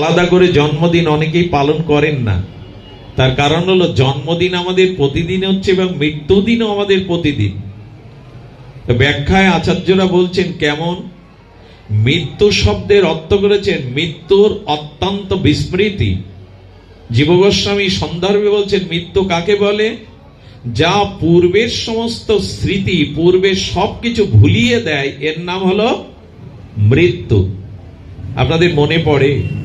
আলাদা করে জন্মদিন অনেকেই পালন করেন না। তার কারণ হলো জন্মদিন আমাদের প্রতিদিন হচ্ছে এবং মৃত্যুদিনও আমাদের প্রতিদিন। ব্যাখ্যায় আচার্যরা বলছেন, কেমন? মৃত্যু শব্দের অর্থ করেছেন, মৃত্যুর অত্যন্ত বিস্মৃতি। জীবগোস্বামী সন্দর্ভে বলছেন, মৃত্যু কাকে বলে? যা পূর্বের সমস্ত স্মৃতি, পূর্বের সবকিছু ভুলিয়ে দেয়, এর নাম হলো মৃত্যু। আপনাদের মনে পড়ে?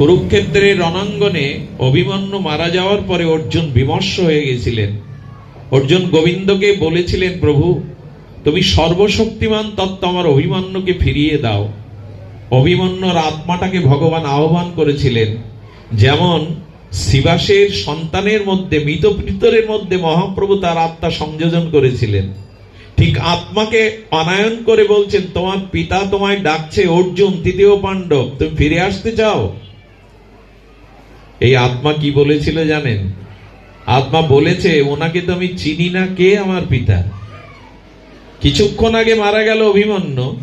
কুরুক্ষেত্রের রণাঙ্গনে অভিমন্যু মারা যাওয়ার পরে অর্জুন বিমর্ষ হয়ে গেছিলেন। অর্জুন গোবিন্দকে বলেছিলেন, প্রভু, তুমি সর্বশক্তিমান তত্ত্ব আমার অভিমন্যুকে ফিরিয়ে দাও। অভিমন্যুর আত্মাটাকে ভগবান আহ্বান করেছিলেন, যেমন শিবাসের সন্তানের মধ্যে, মৃত পিতরের মধ্যে মহাপ্রভু তার আত্মা সংযোজন করেছিলেন। ঠিক আত্মাকে অনায়ন করে বলছেন, তোমার পিতা তোমায় ডাকছে, অর্জুন, তৃতীয় পাণ্ডব, তুমি ফিরে আসতে চাও? এই আত্মা কি বলেছিল জানেন? আত্মা বলেছে, ওনাকে তো আমি চিনি না, কে আমার পিতা? কিছুক্ষণ আগে মারা গেল অভিমন্যু।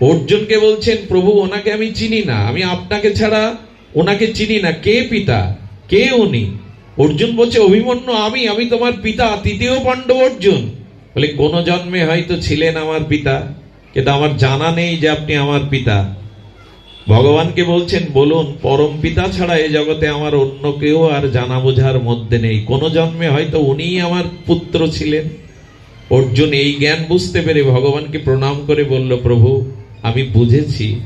অর্জুনকে বলছেন, প্রভু, ওনাকে আমি চিনি না। আমি আপনাকে ছাড়া ওনাকে চিনি না। কে পিতা? কে উনি? অর্জুন বলছে, অভিমন্যু, আমি আমি তোমার পিতা তৃতীয় পাণ্ডব অর্জুন। বলে, কোন জন্মে হয়তো ছিলেন আমার পিতা, কিন্তু আমার জানা নেই যে আপনি আমার পিতা। ভগবানকে বলছেন, বলুন, পরম পিতা ছাড়া এই জগতে আমার অন্য কেউ আর জানা বোঝার মধ্যে নেই। কোন জন্মে হয়তো উনিই আমার পুত্র ছিলেন। অর্জুন এই জ্ঞান বুঝতে পেরে ভগবানকে প্রণাম করে বলল, প্রভু, আমি বুঝেছি।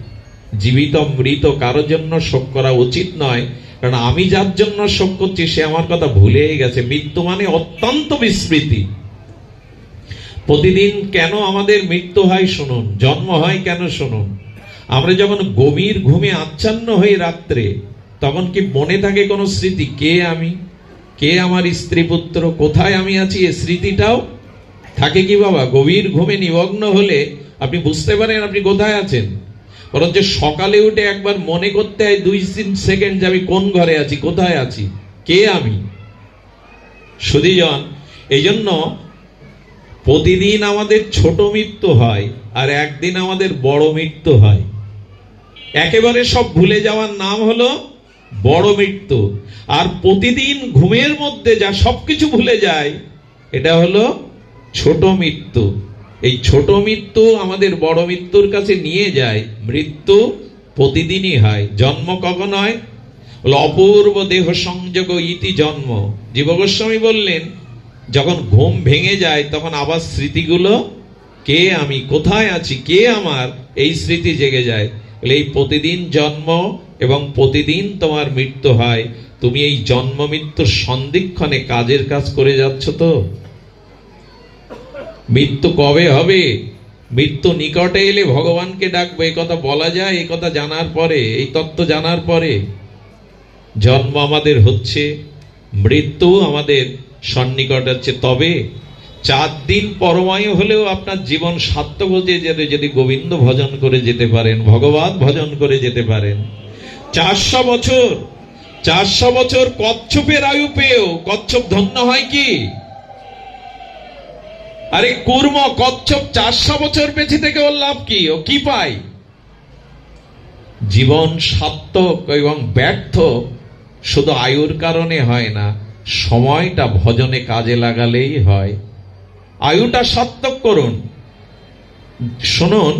জীবিত, মৃত, কারোর জন্য শোক করা উচিত নয়। কারণ আমি যার জন্য শোক করছি, সে আমার কথা ভুলেই গেছে। মৃত্যু মানে অত্যন্ত বিস্মৃতি। প্রতিদিন কেন আমাদের মৃত্যু হয় শুনুন, জন্ম হয় কেন শুনুন? আমরা যখন গভীর ঘুমে আচ্ছন্ন হই রাত্রে, তখন কি মনে থাকে কোনো স্মৃতি? কে আমি? কে আমার স্ত্রী পুত্র? কোথায় আমি আছি? এ স্মৃতিটাও থাকে কি বাবা? গভীর ঘুমে নিমগ্ন হলে আপনি বুঝতে পারেন আপনি কোথায় আছেন। বরঞ্চ সকালে উঠে একবার মনে করতে হয় দুই তিন সেকেন্ড যে আমি কোন ঘরে আছি, কোথায় আছি, কে আমি? সুদীজন এই জন্য প্রতিদিন আমাদের ছোট মৃত্যু হয় আর একদিন আমাদের বড় মৃত্যু হয়। একেবারে সব ভুলে যাওয়ার নাম হলো বড় মৃত্যু। আর প্রতিদিন ঘুমের মধ্যে যা সবকিছু ভুলে যায়, এটা হলো ছোট মৃত্যু। এই ছোট মৃত্যু আমাদের বড় মৃত্যুর কাছে নিয়ে যায়। মৃত্যু প্রতিদিনই হয়। জন্ম কখন হয়? অপূর্ব দেহ সংযোগ ইতি জন্ম। জীবগোস্বামী বললেন, যখন ঘুম ভেঙে যায়, তখন আবার স্মৃতিগুলো, কে আমি, কোথায় আছি, কে আমার, এই স্মৃতি জেগে যায়। এই প্রতিদিন জন্ম এবং প্রতিদিন তোমার মৃত্যু হয়। তুমি এই জন্ম মৃত্যুর সন্ধিক্ষণে কাজের কাজ করে যাচ্ছ তো? মৃত্যু কবে হবে? মৃত্যু নিকটে এলে ভগবানকে ডাকবো এই কথা বলা যায় এই কথা জানার পরে, এই তত্ত্ব জানার পরে। জন্ম আমাদের হচ্ছে, মৃত্যু আমাদের সন্নিকট হচ্ছে তবে চার দিন পরমায়ু হলেও আপনার জীবন সার্থক হতে যেতে, যদি গোবিন্দ ভজন করে যেতে পারেন, ভগবান ভজন করে যেতে পারেন। চারশো বছর চারশো বছর কচ্ছপের আয়ু পেয়েও কচ্ছপ ধন্য হয় কি? আরে কুর্ম, কচ্ছপ চারশো বছর বেঁচে থেকে ওর লাভ কি? ও কি পায়? জীবন সার্থক এবং ব্যর্থ শুধু আয়ুর কারণে হয় না, সময়টা ভজনে কাজে লাগালেই হয়। আয়ুটা সার্থক করুন। শুনুন